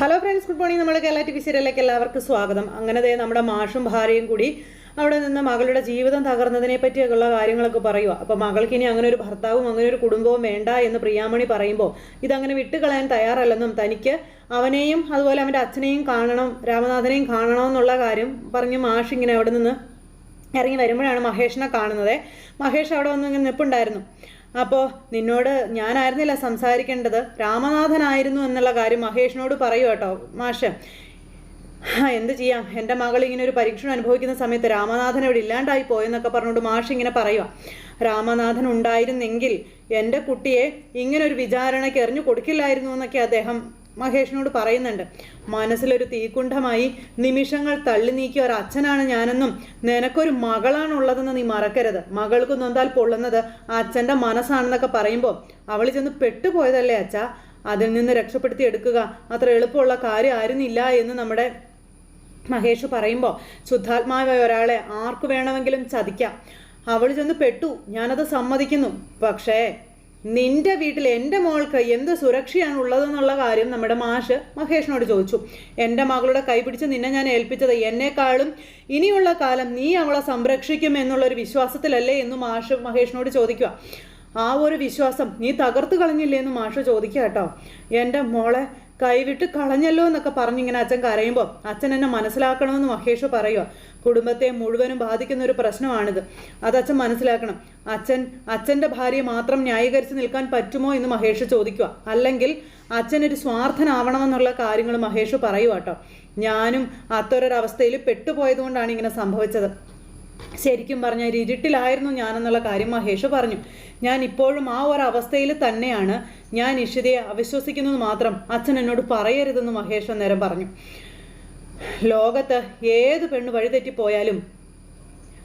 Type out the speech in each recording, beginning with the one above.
Hello friends good morning നമ്മൾ Kerala T V സീരിയലിലേക്ക് എല്ലാവർക്കും സ്വാഗതം. അങ്ങനെ നമ്മുടെ മാഷും ഭാര്യയും കൂടി അവിടെ നിന്ന് മകളുടെ ജീവിതം തകർന്നതിനെ പറ്റിയൊക്കെയുള്ള കാര്യങ്ങളൊക്കെ പറയുക അപ്പോൾ മകൾക്ക് ഇനി അങ്ങനെ ഒരു ഭർത്താവും അങ്ങനെ ഒരു കുടുംബവും വേണ്ട എന്ന് പ്രിയാമണി പറയുമ്പോൾ ഇതങ്ങനെ വിട്ടുകളയാൻ തയ്യാറല്ലെന്നും തനിക്ക് അവനെയും അതുപോലെ അവന്റെ അച്ഛനെയും കാണണം രാമനാഥനെയും കാണണം എന്നുള്ള കാര്യം പറഞ്ഞ് മാഷ് ഇങ്ങനെ അവിടെ നിന്ന് ഇറങ്ങി വരുമ്പോഴാണ് മഹേഷിനെ കാണുന്നത്. മഹേഷ് അവിടെ വന്ന് ഇങ്ങനെ നിൽപ്പുണ്ടായിരുന്നു അപ്പോൾ നിന്നോട് ഞാനായിരുന്നില്ല സംസാരിക്കേണ്ടത്. രാമനാഥനായിരുന്നു എന്നുള്ള കാര്യം മഹേഷിനോട് പറയൂ കേട്ടോ മാഷ്. എന്ത് ചെയ്യാം? എന്റെ മകൾ ഇങ്ങനെ ഒരു പരീക്ഷണം അനുഭവിക്കുന്ന സമയത്ത് രാമനാഥൻ ഇവിടെ ഇല്ലാണ്ടായി പോയെന്നൊക്കെ പറഞ്ഞുകൊണ്ട് മാഷ് ഇങ്ങനെ പറയുക രാമനാഥൻ ഉണ്ടായിരുന്നെങ്കിൽ എന്റെ കുട്ടിയെ ഇങ്ങനൊരു വിചാരണയ്ക്ക് എറിഞ്ഞു കൊടുക്കില്ലായിരുന്നു എന്നൊക്കെ അദ്ദേഹം മഹേഷിനോട് പറയുന്നുണ്ട് മനസ്സിലൊരു തീക്കുണ്ഠമായി നിമിഷങ്ങൾ തള്ളി നീക്കിയ ഒരു അച്ഛനാണ് ഞാനെന്നും നിനക്കൊരു മകളാണുള്ളതെന്ന് നീ മറക്കരുത്. മകൾക്ക് നൊന്താൽ പൊള്ളുന്നത് അച്ഛന്റെ മനസ്സാണെന്നൊക്കെ പറയുമ്പോൾ അവൾ ചെന്ന് പെട്ടുപോയതല്ലേ അച്ഛ? അതിൽ നിന്ന് രക്ഷപ്പെടുത്തി എടുക്കുക അത്ര എളുപ്പമുള്ള കാര്യം ആയിരുന്നില്ല എന്ന് നമ്മുടെ മഹേഷ് പറയുമ്പോൾ ശുദ്ധാത്മാവായ ഒരാളെ ആർക്ക് വേണമെങ്കിലും ചതിക്കാം. അവൾ ചെന്ന് പെട്ടു. ഞാനത് സമ്മതിക്കുന്നു. പക്ഷേ നിന്റെ വീട്ടിൽ എന്റെ മോൾക്ക് എന്ത് സുരക്ഷയാണ് ഉള്ളതെന്നുള്ള കാര്യം നമ്മുടെ മാഷ് മഹേഷിനോട് ചോദിച്ചു. എന്റെ മകളുടെ കൈ പിടിച്ച് നിന്നെ ഞാൻ ഏൽപ്പിച്ചത് എന്നെക്കാളും ഇനിയുള്ള കാലം നീ അവളെ സംരക്ഷിക്കും എന്നുള്ളൊരു വിശ്വാസത്തിലല്ലേ എന്ന് മാഷ് മഹേഷിനോട് ചോദിക്കുക. ആ ഒരു വിശ്വാസം നീ തകർത്ത് കളഞ്ഞില്ലേ എന്ന് മാഷ് ചോദിക്കുക കേട്ടോ. എന്റെ മോളെ കൈവിട്ട് കളഞ്ഞല്ലോ എന്നൊക്കെ പറഞ്ഞിങ്ങനെ അച്ഛൻ കരയുമ്പോൾ അച്ഛൻ എന്നെ മനസ്സിലാക്കണമെന്ന് മഹേഷ് പറയുക കുടുംബത്തെ മുഴുവനും ബാധിക്കുന്ന ഒരു പ്രശ്നമാണിത്. അത് അച്ഛൻ മനസ്സിലാക്കണം. അച്ഛൻ അച്ഛന്റെ ഭാര്യയെ മാത്രം ന്യായീകരിച്ച് നിൽക്കാൻ പറ്റുമോ എന്ന് മഹേഷ് ചോദിക്കുക അല്ലെങ്കിൽ അച്ഛൻ ഒരു സ്വാർത്ഥനാവണമെന്നുള്ള കാര്യങ്ങൾ മഹേഷ് പറയുക കേട്ടോ ഞാനും അത്തരൊരവസ്ഥയിൽ പെട്ടുപോയതുകൊണ്ടാണ് ഇങ്ങനെ സംഭവിച്ചത്. ശരിക്കും പറഞ്ഞാൽ ഇരുട്ടിലായിരുന്നു ഞാനെന്നുള്ള കാര്യം മഹേഷ് പറഞ്ഞു. ഞാൻ ഇപ്പോഴും ആ ഒരു അവസ്ഥയിൽ തന്നെയാണ് ഞാൻ ഇഷിതയെ അവിശ്വസിക്കുന്നത് മാത്രം അച്ഛൻ എന്നോട് പറയരുതെന്ന് മഹേഷ് അന്നേരം പറഞ്ഞു. ലോകത്ത് ഏത് പെണ്ണ് വഴിതെറ്റിപ്പോയാലും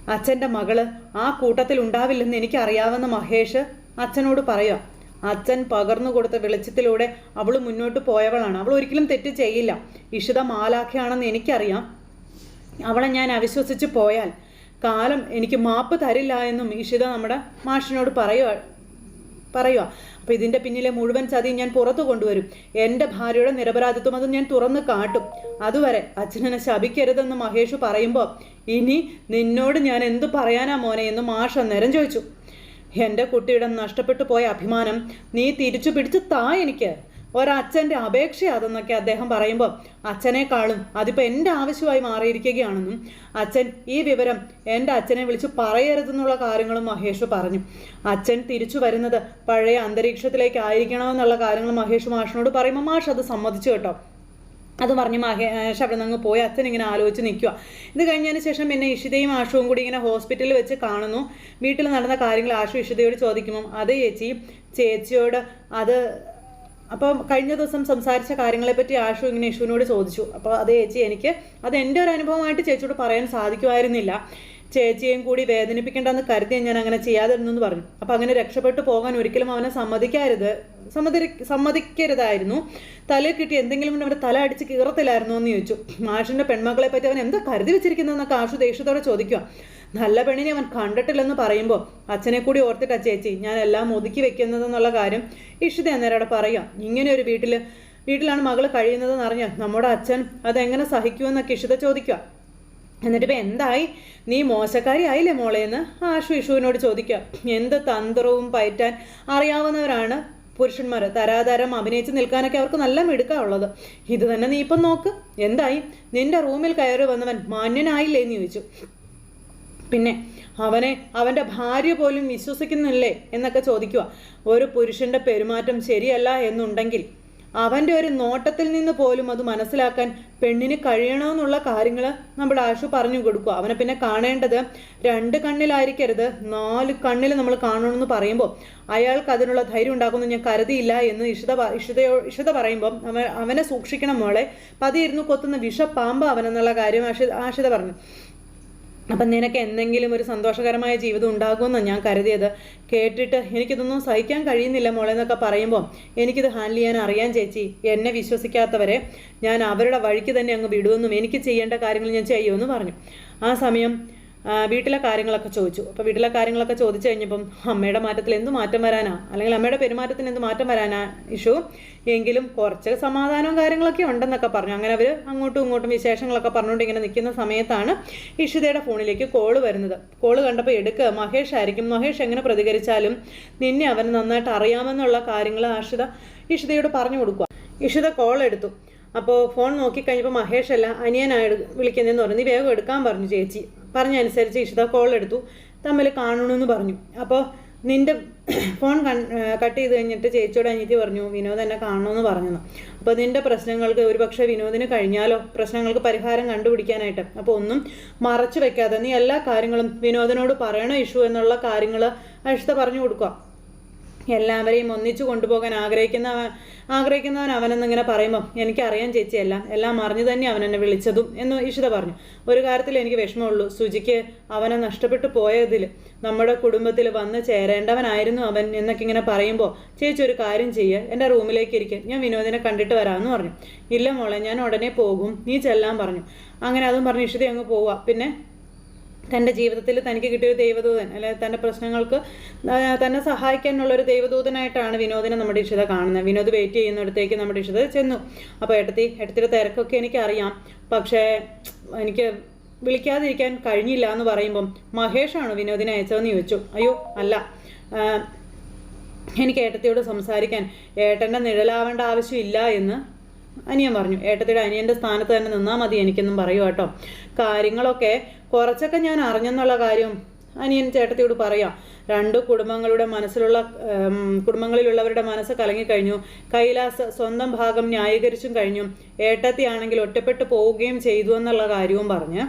അച്ഛന്റെ മകൾ ആ കൂട്ടത്തിൽ ഉണ്ടാവില്ലെന്ന് എനിക്കറിയാവുന്ന മഹേഷ് അച്ഛനോട് പറയാം. അച്ഛൻ പകർന്നു കൊടുത്ത വെളിച്ചത്തിലൂടെ അവൾ മുന്നോട്ട് പോയവളാണ്. അവൾ ഒരിക്കലും തെറ്റ് ചെയ്യില്ല. ഇഷിത മാലാഖയാണെന്ന് എനിക്കറിയാം. അവളെ ഞാൻ അവിശ്വസിച്ച് പോയാൽ കാലം എനിക്ക് മാപ്പ് തരില്ല എന്നും ഇഷിത നമ്മുടെ മാഷിനോട് പറയുക പറയുക അപ്പോൾ ഇതിന്റെ പിന്നിലെ മുഴുവൻ ചതി ഞാൻ പുറത്തു കൊണ്ടുവരും. എന്റെ ഭാര്യയുടെ നിരപരാധിത്വം അത് ഞാൻ തുറന്ന് കാട്ടും. അതുവരെ അച്ഛനെ ശപിക്കരുതെന്ന് മഹേഷ് പറയുമ്പോൾ ഇനി നിന്നോട് ഞാൻ എന്തു പറയാനാ മോനെ എന്ന് മാഷ് നേരം ചോദിച്ചു. എന്റെ കുട്ടിയുടെ നഷ്ടപ്പെട്ടു പോയ അഭിമാനം നീ തിരിച്ചു പിടിച്ച് താ എനിക്ക്. ഒരച്ഛന്റെ അപേക്ഷ അതെന്നൊക്കെ അദ്ദേഹം പറയുമ്പോൾ അച്ഛനേക്കാളും അതിപ്പോൾ എന്റെ ആവശ്യമായി മാറിയിരിക്കുകയാണെന്നും അച്ഛൻ ഈ വിവരം എന്റെ അച്ഛനെ വിളിച്ച് പറയരുതെന്നുള്ള കാര്യങ്ങളും മഹേഷ് പറഞ്ഞു. അച്ഛൻ തിരിച്ചു വരുന്നത് പഴയ അന്തരീക്ഷത്തിലേക്ക് ആയിരിക്കണമെന്നുള്ള കാര്യങ്ങൾ മഹേഷ് മാഷിനോട് പറയുമ്പോൾ മാഷ് അത് സമ്മതിച്ചു കേട്ടോ. അത് പറഞ്ഞ് മഹേഷ് അവിടെ നിന്ന് പോയി. അച്ഛൻ ഇങ്ങനെ ആലോചിച്ച് നിൽക്കുക ഇത് കഴിഞ്ഞതിന് ശേഷം പിന്നെ ഇഷിതയും ആഷുവും കൂടി ഇങ്ങനെ ഹോസ്പിറ്റലിൽ വെച്ച് കാണുന്നു. വീട്ടിൽ നടന്ന കാര്യങ്ങൾ ആഷു ഇഷിതയോട് ചോദിക്കുമ്പോൾ അത് ചേച്ചി ചേച്ചിയോട് അത് അപ്പോൾ കഴിഞ്ഞ ദിവസം സംസാരിച്ച കാര്യങ്ങളെപ്പറ്റി ആഷു ഇങ്ങനെ യേശുവിനോട് ചോദിച്ചു. അപ്പോൾ അത് ചേച്ചി എനിക്ക് അത് എന്റെ ഒരു അനുഭവമായിട്ട് ചേച്ചിയോട് പറയാൻ സാധിക്കുമായിരുന്നില്ല. ചേച്ചിയെയും കൂടി വേദനിപ്പിക്കേണ്ടെന്ന് കരുതി ഞാൻ അങ്ങനെ ചെയ്യാതിരുന്നു എന്ന് പറഞ്ഞു. അപ്പോൾ അങ്ങനെ രക്ഷപ്പെട്ടു പോകാൻ ഒരിക്കലും അവനെ സമ്മതിക്കരുത്. സമ്മതി സമ്മതിക്കരുതായിരുന്നു. തലയിൽ കിട്ടി എന്തെങ്കിലും അവന്റെ തല അടിച്ച് കീറത്തില്ലായിരുന്നു എന്ന് ചോദിച്ചു. ആഷിന്റെ പെൺമക്കളെ പറ്റി അവൻ എന്താ കരുതി വെച്ചിരിക്കുന്നതെന്നൊക്കെ ആഷു ദേഷ്യത്തോടെ ചോദിക്കുക നല്ല പെണ്ണിനെ അവൻ കണ്ടിട്ടില്ലെന്ന് പറയുമ്പോൾ അച്ഛനെ കൂടി ഓർത്തിട്ടാ ചേച്ചി ഞാൻ എല്ലാം ഒതുക്കി വെക്കുന്നതെന്നുള്ള കാര്യം ഇഷിത അന്നേരം അവിടെ പറയാം. ഇങ്ങനെ ഒരു വീട്ടിൽ വീട്ടിലാണ് മകൾ കഴിയുന്നതെന്ന് അറിഞ്ഞാൽ നമ്മുടെ അച്ഛൻ അതെങ്ങനെ സഹിക്കുമെന്നൊക്കെ ഇഷിത ചോദിക്കുക എന്നിട്ട് ഇപ്പം എന്തായി? നീ മോശക്കാരി ആയില്ലേ മോളെ എന്ന് ആഷു ഇഷുവിനോട് ചോദിക്കുക എന്ത് തന്ത്രവും പയറ്റാൻ അറിയാവുന്നവരാണ് പുരുഷന്മാർ തരാതരം അഭിനയിച്ച് നിൽക്കാനൊക്കെ അവർക്ക് നല്ല മിടുക്കാ ഉള്ളത്. ഇത് തന്നെ നീ ഇപ്പം നോക്ക്. എന്തായി? നിന്റെ റൂമിൽ കയറി വന്നവൻ മാന്യനായില്ലേ എന്ന് ചോദിച്ചു. പിന്നെ അവനെ അവന്റെ ഭാര്യ പോലും വിശ്വസിക്കുന്നില്ലേ എന്നൊക്കെ ചോദിക്കുക. ഒരു പുരുഷന്റെ പെരുമാറ്റം ശരിയല്ല എന്നുണ്ടെങ്കിൽ അവന്റെ ഒരു നോട്ടത്തിൽ നിന്ന് പോലും അത് മനസ്സിലാക്കാൻ പെണ്ണിന് കഴിയണമെന്നുള്ള കാര്യങ്ങൾ നമ്മൾ ആശു പറഞ്ഞു കൊടുക്കുക. അവനെ പിന്നെ കാണേണ്ടത് രണ്ട് കണ്ണിലായിരിക്കരുത് നാല് കണ്ണിൽ നമ്മൾ കാണണമെന്ന് പറയുമ്പോൾ അയാൾക്ക് അതിനുള്ള ധൈര്യം ഉണ്ടാക്കുമെന്ന് ഞാൻ കരുതിയില്ല എന്ന് ഇഷിത ഇഷിതയോ ഇഷിത പറയുമ്പോൾ അവൻ അവനെ സൂക്ഷിക്കണം മോളെ. പതിയിരുന്നു കൊത്തുന്ന വിഷപ്പാമ്പ് അവനെന്നുള്ള കാര്യം ആശിത ആഷിത പറഞ്ഞു. അപ്പം നിനക്ക് എന്തെങ്കിലും ഒരു സന്തോഷകരമായ ജീവിതം ഉണ്ടാകുമെന്നാണ് ഞാൻ കരുതിയത്. കേട്ടിട്ട് എനിക്കിതൊന്നും സഹിക്കാൻ കഴിയുന്നില്ല മോളെ എന്നൊക്കെ പറയുമ്പോൾ എനിക്കിത് ഹാൻഡിൽ ചെയ്യാൻ അറിയാൻ ചേച്ചി. എന്നെ വിശ്വസിക്കാത്തവരെ ഞാൻ അവരുടെ വഴിക്ക് തന്നെ അങ്ങ് വിടുമെന്നും എനിക്ക് ചെയ്യേണ്ട കാര്യങ്ങൾ ഞാൻ ചെയ്യുമെന്ന് പറഞ്ഞു. ആ സമയം വീട്ടിലെ കാര്യങ്ങളൊക്കെ ചോദിച്ചു. അപ്പോൾ വീട്ടിലെ കാര്യങ്ങളൊക്കെ ചോദിച്ചു കഴിഞ്ഞപ്പം അമ്മയുടെ മാറ്റത്തിൽ എന്ത് മാറ്റം വരാനാ? അല്ലെങ്കിൽ അമ്മയുടെ പെരുമാറ്റത്തിന് എന്ത് മാറ്റം വരാനാ ഇഷു? എങ്കിലും കുറച്ച് സമാധാനവും കാര്യങ്ങളൊക്കെ ഉണ്ടെന്നൊക്കെ പറഞ്ഞു. അങ്ങനെ അവർ അങ്ങോട്ടും ഇങ്ങോട്ടും വിശേഷങ്ങളൊക്കെ പറഞ്ഞുകൊണ്ട് ഇങ്ങനെ നിൽക്കുന്ന സമയത്താണ് ഇഷിതയുടെ ഫോണിലേക്ക് കോൾ വരുന്നത്. കോൾ കണ്ടപ്പോൾ എടുക്കുക മഹേഷ് ആയിരിക്കും. മഹേഷ് എങ്ങനെ പ്രതികരിച്ചാലും നിന്നെ അവന് നന്നായിട്ട് അറിയാമെന്നുള്ള കാര്യങ്ങൾ ആഷിത ഇഷിതയോട് പറഞ്ഞു കൊടുക്കുക ഇഷിത കോൾ എടുത്തു. അപ്പോൾ ഫോൺ നോക്കിക്കഴിഞ്ഞപ്പോൾ മഹേഷ് അല്ല അനിയനായി വിളിക്കുന്നതെന്ന് പറഞ്ഞു. നീ വേഗം എടുക്കാൻ പറഞ്ഞു ചേച്ചി. പറഞ്ഞ അനുസരിച്ച് ഇഷിത കോൾ എടുത്തു. തമ്മിൽ കാണണമെന്ന് പറഞ്ഞു. അപ്പോൾ നിന്റെ ഫോൺ കട്ട് ചെയ്ത് കഴിഞ്ഞിട്ട് ചേച്ചിയോട് അനിയത്തി പറഞ്ഞു വിനോദ് എന്നെ കാണണമെന്ന് പറഞ്ഞെന്ന്. അപ്പോൾ നിന്റെ പ്രശ്നങ്ങൾക്ക് ഒരുപക്ഷെ വിനോദിന് കഴിഞ്ഞാലോ? പ്രശ്നങ്ങൾക്ക് പരിഹാരം കണ്ടുപിടിക്കാനായിട്ട്. അപ്പോൾ ഒന്നും മറച്ചു വെക്കാതെ നീ എല്ലാ കാര്യങ്ങളും വിനോദിനോട് പറയണ ഇഷ്യൂ എന്നുള്ള കാര്യങ്ങൾ അഷിത പറഞ്ഞു കൊടുക്കുക. എല്ലാവരെയും ഒന്നിച്ചു കൊണ്ടുപോകാൻ ആഗ്രഹിക്കുന്ന ആഗ്രഹിക്കുന്നവൻ അവനെന്നിങ്ങനെ പറയുമ്പോൾ എനിക്കറിയാം ചേച്ചി എല്ലാം എല്ലാം അറിഞ്ഞു തന്നെ അവൻ എന്നെ വിളിച്ചതും എന്ന് ഇഷിത പറഞ്ഞു. ഒരു കാര്യത്തിൽ എനിക്ക് വിഷമമുള്ളൂ. സുജിക്ക് അവനെ നഷ്ടപ്പെട്ടു പോയതിൽ നമ്മുടെ കുടുംബത്തിൽ വന്ന് ചേരേണ്ടവനായിരുന്നു അവൻ എന്നൊക്കെ ഇങ്ങനെ പറയുമ്പോൾ ചേച്ചി ഒരു കാര്യം ചെയ്യുക എന്റെ റൂമിലേക്ക് ഇരിക്കുക ഞാൻ വിനോദിനെ കണ്ടിട്ട് വരാമെന്ന് പറഞ്ഞു. ഇല്ല മോളെ ഞാൻ ഉടനെ പോകും നീ ചെല്ലാൻ പറഞ്ഞു. അങ്ങനെ അതും പറഞ്ഞു ഇഷിത അങ്ങ് പോവുക പിന്നെ തന്റെ ജീവിതത്തിൽ തനിക്ക് കിട്ടിയൊരു ദൈവദൂതൻ അല്ലെ തന്റെ പ്രശ്നങ്ങൾക്ക് തന്നെ സഹായിക്കാനുള്ള ഒരു ദൈവദൂതനായിട്ടാണ് വിനോദിനെ നമ്മുടെ ഇഷിത കാണുന്നത്. വിനോദ് വെയിറ്റ് ചെയ്യുന്നിടത്തേക്ക് നമ്മുടെ ഇഷിത ചെന്നു. അപ്പോൾ എട്ടത്തി എട്ടത്തിന്റെ തിരക്കൊക്കെ എനിക്കറിയാം. പക്ഷേ എനിക്ക് വിളിക്കാതിരിക്കാൻ കഴിഞ്ഞില്ല എന്ന് പറയുമ്പം മഹേഷാണ് വിനോദിനെ അയച്ചതെന്ന് ചോദിച്ചു. അയ്യോ അല്ല. എനിക്ക് ഏട്ടത്തിയോട് സംസാരിക്കാൻ ഏട്ടന്റെ നിഴലാവേണ്ട ആവശ്യമില്ല എന്ന് അനിയൻ പറഞ്ഞു ഏട്ടത്തിയുടെ അനിയന്റെ സ്ഥാനത്ത് തന്നെ നിന്നാൽ മതി എനിക്കെന്നും പറയൂ കേട്ടോ. കാര്യങ്ങളൊക്കെ കുറച്ചൊക്കെ ഞാൻ അറിഞ്ഞെന്നുള്ള കാര്യം അനിയൻ ചേട്ടത്തിയോട് പറയാം. രണ്ട് കുടുംബങ്ങളുടെ മനസ്സിലുള്ള കുടുംബങ്ങളിലുള്ളവരുടെ മനസ്സ് കലങ്ങിക്കഴിഞ്ഞു കൈലാസ് സ്വന്തം ഭാഗം ന്യായീകരിച്ചും കഴിഞ്ഞു. ഏട്ടത്തിയാണെങ്കിൽ ഒറ്റപ്പെട്ടു പോവുകയും ചെയ്തു എന്നുള്ള കാര്യവും പറഞ്ഞ്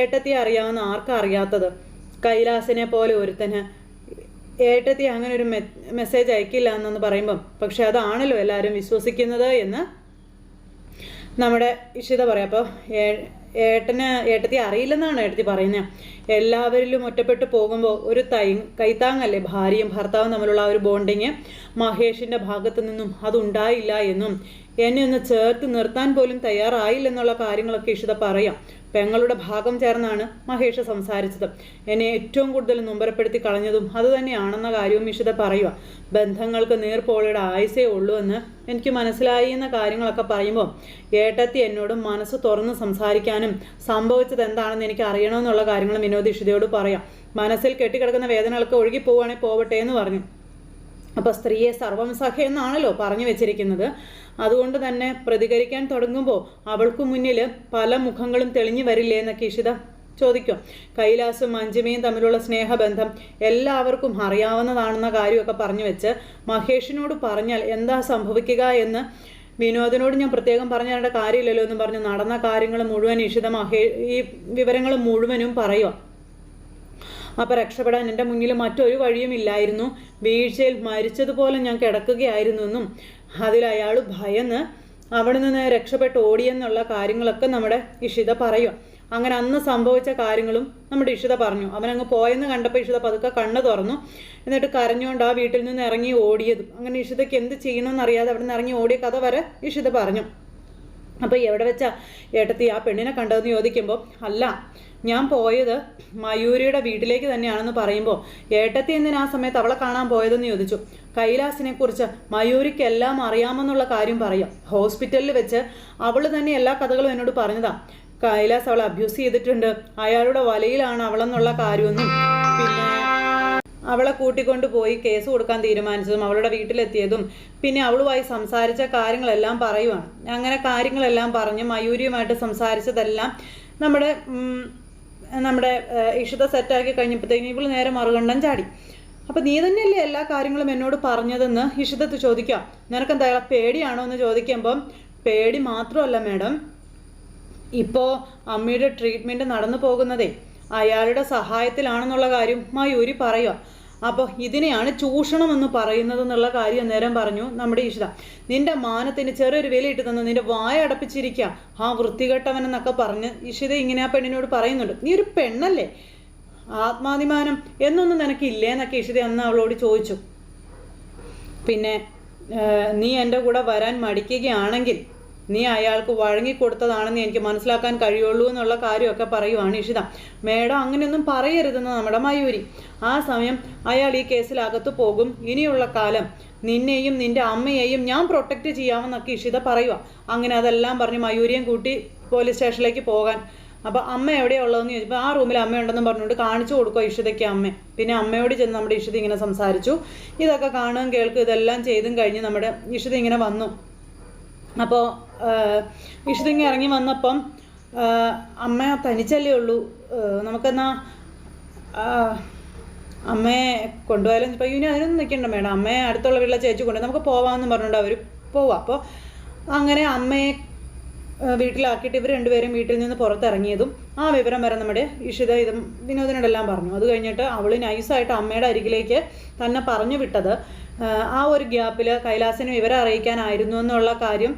ഏട്ടത്തി അറിയാവുന്ന ആർക്കും അറിയാത്തത്? കൈലാസിനെ പോലെ ഒരുത്തന് ഏട്ടത്തി അങ്ങനെ ഒരു മെസ്സേജ് അയക്കില്ല എന്നൊന്ന് പറയുമ്പം പക്ഷെ അതാണല്ലോ എല്ലാവരും വിശ്വസിക്കുന്നത് എന്ന് നമ്മുടെ ഇഷിത പറയാം. അപ്പോൾ ഏട്ടന് ഏട്ടത്തി അറിയില്ലെന്നാണ് ഏട്ടത്തി പറയുന്നത് എല്ലാവരിലും ഒറ്റപ്പെട്ട് പോകുമ്പോൾ ഒരു തൈ കൈത്താങ്ങല്ലേ ഭാര്യയും ഭർത്താവും തമ്മിലുള്ള ആ ഒരു ബോണ്ടിങ് മഹേഷിന്റെ ഭാഗത്തു നിന്നും അതുണ്ടായില്ല എന്നും എന്നെ ഒന്ന് ചേർത്ത് നിർത്താൻ പോലും തയ്യാറായില്ലെന്നുള്ള കാര്യങ്ങളൊക്കെ ഇഷിത പറയാം. പെങ്ങളുടെ ഭാഗം ചേർന്നാണ് മഹേഷ് സംസാരിച്ചത്. എന്നെ ഏറ്റവും കൂടുതൽ നൊമ്പരപ്പെടുത്തി കളഞ്ഞതും അതുതന്നെയാണെന്ന കാര്യവും ഇഷിത പറയുക ബന്ധങ്ങൾക്ക് നീർപ്പോളയുടെ ആയുസേ ഉള്ളൂ എന്ന് എനിക്ക് മനസ്സിലായി എന്ന കാര്യങ്ങളൊക്കെ പറയുമ്പോൾ ഏട്ടത്തി എന്നോട് മനസ്സ് തുറന്ന് സംസാരിക്കാനും സംഭവിച്ചത് എന്താണെന്ന് എനിക്ക് അറിയണമെന്നുള്ള കാര്യങ്ങളും വിനോദ് ഇഷിതയോട് പറയാം. മനസ്സിൽ കെട്ടിക്കിടക്കുന്ന വേദനകളൊക്കെ ഒഴുകി പോവുകയാണെങ്കിൽ പോവട്ടെ എന്ന് പറഞ്ഞു. അപ്പോൾ സ്ത്രീയെ സർവം സഖ എന്നാണല്ലോ പറഞ്ഞു വെച്ചിരിക്കുന്നത്. അതുകൊണ്ട് തന്നെ പ്രതികരിക്കാൻ തുടങ്ങുമ്പോൾ അവൾക്ക് മുന്നിൽ പല മുഖങ്ങളും തെളിഞ്ഞു വരില്ലേ എന്നൊക്കെ ഇഷിത ചോദിക്കും. കൈലാസും മഞ്ജുമയും തമ്മിലുള്ള സ്നേഹബന്ധം എല്ലാവർക്കും അറിയാവുന്നതാണെന്ന കാര്യമൊക്കെ പറഞ്ഞു വെച്ച് മഹേഷിനോട് പറഞ്ഞാൽ എന്താ സംഭവിക്കുക എന്ന് വിനോദിനോട് ഞാൻ പ്രത്യേകം പറഞ്ഞു കാര്യമില്ലല്ലോ എന്ന് പറഞ്ഞ് നടന്ന കാര്യങ്ങൾ മുഴുവൻ ഇഷിത മഹേ ഈ വിവരങ്ങൾ മുഴുവനും പറയുക അപ്പോൾ രക്ഷപ്പെടാൻ എന്റെ മുന്നിൽ മറ്റൊരു വഴിയുമില്ലായിരുന്നു വീഴ്ചയിൽ മരിച്ചതുപോലെ ഞാൻ കിടക്കുകയായിരുന്നു എന്നും അതിൽ അയാൾ ഭയന്ന് അവിടെ നിന്ന് രക്ഷപ്പെട്ട് ഓടിയെന്നുള്ള കാര്യങ്ങളൊക്കെ നമ്മുടെ ഇഷിത പറയും. അങ്ങനെ അന്ന് സംഭവിച്ച കാര്യങ്ങളും നമ്മുടെ ഇഷിത പറഞ്ഞു. അവനങ്ങ് പോയെന്ന് കണ്ടപ്പോൾ ഇഷിത പതുക്കെ കണ്ണ് തുറന്നു. എന്നിട്ട് കരഞ്ഞുകൊണ്ട് ആ വീട്ടിൽ നിന്ന് ഇറങ്ങി ഓടിയതും. അങ്ങനെ ഇഷിതയ്ക്ക് എന്ത് ചെയ്യണമെന്ന് അറിയാതെ അവിടെ നിന്ന് ഇറങ്ങി ഓടിയ കഥ വരെ ഇഷിത പറഞ്ഞു. അപ്പോൾ എവിടെ വെച്ചാ ഏട്ടത്തി ആ പെണ്ണിനെ കണ്ടതെന്ന് ചോദിക്കുമ്പോൾ അല്ല ഞാൻ പോയത് മയൂരിയുടെ വീട്ടിലേക്ക് തന്നെയാണെന്ന് പറയുമ്പോൾ ഏട്ടത്തി എന്തിനാ ആ സമയത്ത് അവളെ കാണാൻ പോയതെന്ന് ചോദിച്ചു. കൈലാസിനെ കുറിച്ച് മയൂരിക്ക് എല്ലാം അറിയാമെന്നുള്ള കാര്യം പറയാം. ഹോസ്പിറ്റലിൽ വെച്ച് അവൾ തന്നെ എല്ലാ കഥകളും എന്നോട് പറഞ്ഞതാ. കൈലാസ് അവളെ അബ്യൂസ് ചെയ്തിട്ടുണ്ട്. അയാളുടെ വലയിലാണ് അവളെന്നുള്ള കാര്യമൊന്നും പിന്നെ അവളെ കൂട്ടിക്കൊണ്ട് പോയി കേസ് കൊടുക്കാൻ തീരുമാനിച്ചതും അവളുടെ വീട്ടിലെത്തിയതും പിന്നെ അവളുമായി സംസാരിച്ച കാര്യങ്ങളെല്ലാം പറയുവാണ്. അങ്ങനെ കാര്യങ്ങളെല്ലാം പറഞ്ഞ് മയൂരിയുമായിട്ട് സംസാരിച്ചതെല്ലാം നമ്മുടെ നമ്മുടെ ഇഷിത സെറ്റാക്കി കഴിഞ്ഞപ്പോഴത്തേക്കും ഇവൾ നേരെ മറുകണ്ഠം ചാടി. അപ്പം നീ തന്നെയല്ലേ എല്ലാ കാര്യങ്ങളും എന്നോട് പറഞ്ഞതെന്ന് ഇഷിതത്ത് ചോദിക്കാം. നിനക്കെന്താ പേടിയാണോ എന്ന് ചോദിക്കുമ്പം പേടി മാത്രമല്ല മാഡം ഇപ്പോൾ അമ്മയുടെ ട്രീറ്റ്മെന്റ് നടന്നു പോകുന്നതേ. അയാളുടെ സഹായത്തിലാണെന്നുള്ള കാര്യം മായൂരി പറയുക അപ്പോൾ ഇതിനെയാണ് ചൂഷണം എന്ന് പറയുന്നത് എന്നുള്ള കാര്യം നേരം പറഞ്ഞു നമ്മുടെ ഇഷിത നിന്റെ മാനത്തിന് ചെറിയൊരു വിലയിട്ട് തന്നു നിന്റെ വായ അടപ്പിച്ചിരിക്കുക ആ വൃത്തികെട്ടവൻ എന്നൊക്കെ പറഞ്ഞ് ഇഷിത ഇങ്ങനെ ആ പെണ്ണിനോട് പറയുന്നുണ്ട്. നീ ഒരു പെണ്ണല്ലേ? ആത്മാഭിമാനം എന്നൊന്നും നിനക്കില്ലേ എന്നൊക്കെ ഇഷിത അന്ന് അവളോട് ചോദിച്ചു. പിന്നെ നീ എന്റെ കൂടെ വരാൻ മടിക്കുകയാണെങ്കിൽ നീ അയാൾക്ക് വഴങ്ങിക്കൊടുത്തതാണെന്ന് എനിക്ക് മനസ്സിലാക്കാൻ കഴിയുള്ളൂ എന്നുള്ള കാര്യമൊക്കെ പറയുവാണ് ഇഷിത. മേഡം അങ്ങനെയൊന്നും പറയരുതെന്ന് നമ്മുടെ മയൂരി. ആ സമയം അയാൾ ഈ കേസിലകത്ത് പോകും. ഇനിയുള്ള കാലം നിന്നെയും നിന്റെ അമ്മയെയും ഞാൻ പ്രൊട്ടക്റ്റ് ചെയ്യാമെന്നൊക്കെ ഇഷിത പറയുക അങ്ങനെ അതെല്ലാം പറഞ്ഞ് മയൂരിയും കൂട്ടി പോലീസ് സ്റ്റേഷനിലേക്ക് പോകാൻ. അപ്പോൾ അമ്മ എവിടെയാണ് ഉള്ളതെന്ന് ചോദിച്ചപ്പോൾ ആ റൂമിൽ അമ്മയുണ്ടെന്ന് പറഞ്ഞുകൊണ്ട് കാണിച്ചു കൊടുക്കുക ഇഷിതയ്ക്ക് അമ്മ. പിന്നെ അമ്മയോട് ചെന്ന് നമ്മുടെ ഇഷിത ഇങ്ങനെ സംസാരിച്ചു. ഇതൊക്കെ കാണുകയും കേൾക്കും ഇതെല്ലാം ചെയ്തും കഴിഞ്ഞ് നമ്മുടെ ഇഷിത ഇങ്ങനെ വന്നു. അപ്പോൾ വിഷുതിങ്ങി ഇറങ്ങി വന്നപ്പം അമ്മ തനിച്ചല്ലേ ഉള്ളൂ. നമുക്കെന്നാ അമ്മയെ കൊണ്ടുപോയാലും ഇപ്പം ഇനി അതിനൊന്നും നിൽക്കണ്ട മേഡം. അമ്മയെ അടുത്തുള്ള വീട്ടിലെ ചേച്ചി കൊണ്ടുപോയി നമുക്ക് പോവാമെന്ന് പറഞ്ഞിട്ടുണ്ട്. അവർ പോവാം. അപ്പോൾ അങ്ങനെ അമ്മയെ വീട്ടിലാക്കിയിട്ട് ഇവർ രണ്ടുപേരും വീട്ടിൽ നിന്ന് പുറത്തിറങ്ങിയതും ആ വിവരം വരെ നമ്മുടെ ഇഷിത ഇതും വിനോദിനോടെല്ലാം പറഞ്ഞു. അത് കഴിഞ്ഞിട്ട് അവൾ നൈസായിട്ട് അമ്മയുടെ അരികിലേക്ക് തന്നെ പറഞ്ഞു വിട്ടത്. ആ, ഒരു ഗ്യാപ്പിൽ കൈലാസിനെ വിവരം അറിയിക്കാനായിരുന്നു എന്നുള്ള കാര്യം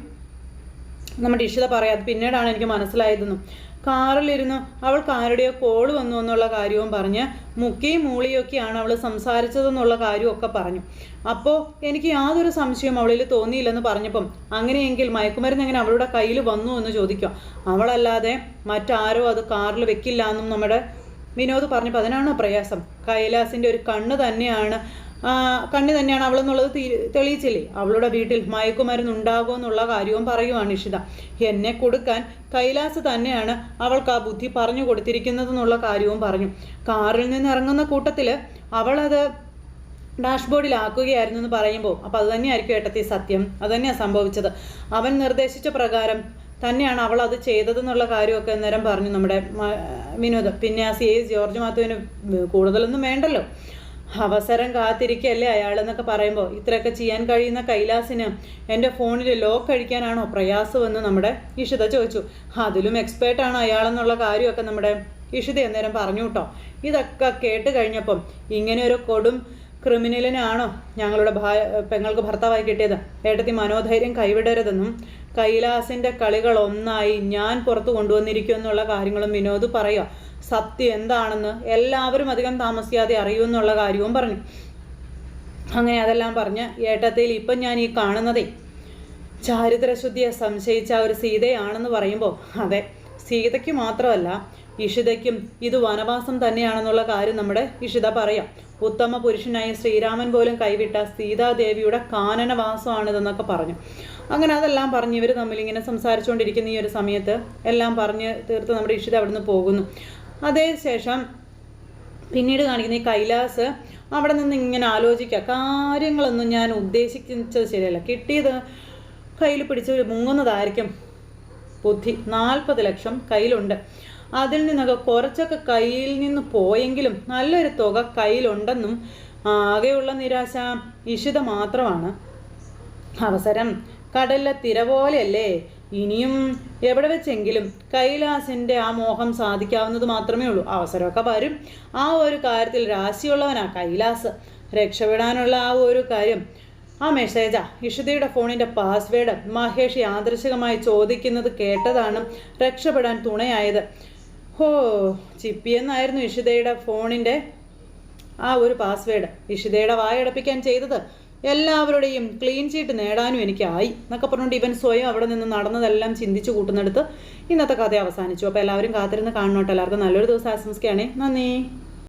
നമ്മുടെ ഇഷിത പറയാം. പിന്നീടാണ് എനിക്ക് മനസ്സിലായതെന്നും. കാറിലിരുന്ന് അവൾക്ക് ആരുടെയോ കോൾ വന്നു എന്നുള്ള കാര്യവും പറഞ്ഞ് മുക്കിയും മൂളിയൊക്കെയാണ് അവൾ സംസാരിച്ചതെന്നുള്ള കാര്യമൊക്കെ പറഞ്ഞു. അപ്പോൾ എനിക്ക് യാതൊരു സംശയവും അവളിൽ തോന്നിയില്ലെന്ന് പറഞ്ഞപ്പം അങ്ങനെയെങ്കിൽ മയക്കുമരുന്ന് എങ്ങനെ അവളുടെ കയ്യിൽ വന്നു എന്ന് ചോദിക്കുക അവളല്ലാതെ മറ്റാരോ അത് കാറിൽ വെക്കില്ല എന്നും നമ്മുടെ വിനോദ് പറഞ്ഞപ്പോൾ അതിനാണ് പ്രയാസം? കൈലാസിന്റെ ഒരു കണ്ണ് തന്നെയാണ് കണ്ണി തന്നെയാണ് അവളെന്നുള്ളത് തീ തെളിയിച്ചില്ലേ? അവളുടെ വീട്ടിൽ മയക്കുമരുന്ന് ഉണ്ടാകുമോ എന്നുള്ള കാര്യവും പറയുവാണ് ഇഷിത. എന്നെ കൊടുക്കാൻ കൈലാസ് തന്നെയാണ് അവൾക്ക് ആ ബുദ്ധി പറഞ്ഞു കൊടുത്തിരിക്കുന്നതെന്നുള്ള കാര്യവും പറഞ്ഞു. കാറിൽ നിന്ന് ഇറങ്ങുന്ന കൂട്ടത്തിൽ അവളത് ഡാഷ്ബോർഡിലാക്കുകയായിരുന്നു എന്ന് പറയുമ്പോൾ അപ്പോൾ അത് തന്നെയായിരിക്കും ഏട്ടത്തി സത്യം. അത് തന്നെയാണ് സംഭവിച്ചത്. അവൻ നിർദ്ദേശിച്ച പ്രകാരം തന്നെയാണ് അവൾ അത് ചെയ്തതെന്നുള്ള കാര്യമൊക്കെ അന്നേരം പറഞ്ഞു നമ്മുടെ വിനോദം പിന്നെ ആ സി ജോർജ് മാത്തുവിന് കൂടുതലൊന്നും വേണ്ടല്ലോ. അവസരം കാത്തിരിക്കല്ലേ അയാളെന്നൊക്കെ പറയുമ്പോൾ ഇത്രയൊക്കെ ചെയ്യാൻ കഴിയുന്ന കൈലാസിന് എന്റെ ഫോണിൽ ലോക്ക് അഴിക്കാനാണോ പ്രയാസമെന്ന് നമ്മുടെ ഇഷിത ചോദിച്ചു. അതിലും എക്സ്പേർട്ടാണ് അയാളെന്നുള്ള കാര്യമൊക്കെ നമ്മുടെ ഇഷിത അന്നേരം പറഞ്ഞു കേട്ടോ. ഇതൊക്കെ കേട്ട് കഴിഞ്ഞപ്പം ഇങ്ങനെ ഒരു കൊടും ക്രിമിനലിനാണോ ഞങ്ങളുടെ ഭാര്യ പെങ്ങൾക്ക് ഭർത്താവായി കിട്ടിയത്? ഏട്ടത്തി മനോധൈര്യം കൈവിടരുതെന്നും കൈലാസിന്റെ കളികളൊന്നായി ഞാൻ പുറത്തു കൊണ്ടുവന്നിരിക്കുമെന്നുള്ള കാര്യങ്ങളും വിനോദ് പറയുക. സത്യം എന്താണെന്ന് എല്ലാവരും അധികം താമസിയാതെ അറിയുമെന്നുള്ള കാര്യവും പറഞ്ഞു. അങ്ങനെ അതെല്ലാം പറഞ്ഞ് ഏട്ടത്തിൽ ഇപ്പം ഞാൻ ഈ കാണുന്നതേ ചാരിത്രശുദ്ധിയെ സംശയിച്ച ഒരു സീതയാണെന്ന് പറയുമ്പോൾ അതെ സീതയ്ക്ക് മാത്രമല്ല ഇഷിതയ്ക്കും ഇത് വനവാസം തന്നെയാണെന്നുള്ള കാര്യം നമ്മുടെ ഇഷിത പറയാം. ഉത്തമ പുരുഷനായ ശ്രീരാമൻ പോലും കൈവിട്ട സീതാദേവിയുടെ കാനനവാസമാണിതെന്നൊക്കെ പറഞ്ഞു. അങ്ങനെ അതെല്ലാം പറഞ്ഞ് ഇവർ തമ്മിൽ ഇങ്ങനെ സംസാരിച്ചുകൊണ്ടിരിക്കുന്ന ഈ ഒരു സമയത്ത് എല്ലാം പറഞ്ഞ് തീർത്ത് നമ്മുടെ ഇഷിത അവിടുന്ന് പോകുന്നു. അതേ ശേഷം പിന്നീട് കാണിക്കുന്ന ഈ കൈലാസ് അവിടെ നിന്ന് ഇങ്ങനെ ആലോചിക്കുക. കാര്യങ്ങളൊന്നും ഞാൻ ഉദ്ദേശിച്ചത് ശരിയല്ല. കിട്ടിയത് കയ്യിൽ പിടിച്ച് മുങ്ങുന്നതായിരിക്കും ബുദ്ധി. നാൽപ്പത് ലക്ഷം കയ്യിലുണ്ട്. അതിൽ നിന്നൊക്കെ കുറച്ചൊക്കെ കയ്യിൽ നിന്ന് പോയെങ്കിലും നല്ലൊരു തുക കയ്യിലുണ്ടെന്നും ആകെയുള്ള നിരാശ ഇഷിത മാത്രമാണ്. അവസരം കടലിലെ തിര പോലെയല്ലേ? ഇനിയും എവിടെ വെച്ചെങ്കിലും കൈലാസിന്റെ ആ മോഹം സാധിക്കാവുന്നത് മാത്രമേ ഉള്ളൂ. അവസരമൊക്കെ വരും. ആ ഒരു കാര്യത്തിൽ രാശിയുള്ളവനാ കൈലാസ്. രക്ഷപ്പെടാനുള്ള ആ ഒരു കാര്യം. ആ മെസ്സേജാ ഇഷിതയുടെ ഫോണിന്റെ പാസ്വേഡ് മഹേഷ് യാദൃശികമായി ചോദിക്കുന്നത് കേട്ടതാണ് രക്ഷപ്പെടാൻ തുണയായത്. ഹോ ചിപ്പി എന്നായിരുന്നു ഇഷിതയുടെ ഫോണിന്റെ ആ ഒരു പാസ്വേഡ് ഇഷിതയുടെ വായടപ്പിക്കാൻ ചെയ്തത്. എല്ലാവരുടെയും ക്ലീൻ ഷീറ്റ് നേടാനും എനിക്കായി എന്നൊക്കെ പറഞ്ഞുകൊണ്ട് ഇവൻ സ്വയം അവിടെ നിന്ന് നടന്നതെല്ലാം ചിന്തിച്ചു കൂട്ടുന്നെടുത്ത് ഇന്നത്തെ കഥ അവസാനിച്ചു. അപ്പോൾ എല്ലാവരും കാത്തിരുന്ന് കാണണോട്ടെ എല്ലാവർക്കും നല്ലൊരു ദിവസം ആശംസിക്കുകയാണേ. നന്ദി.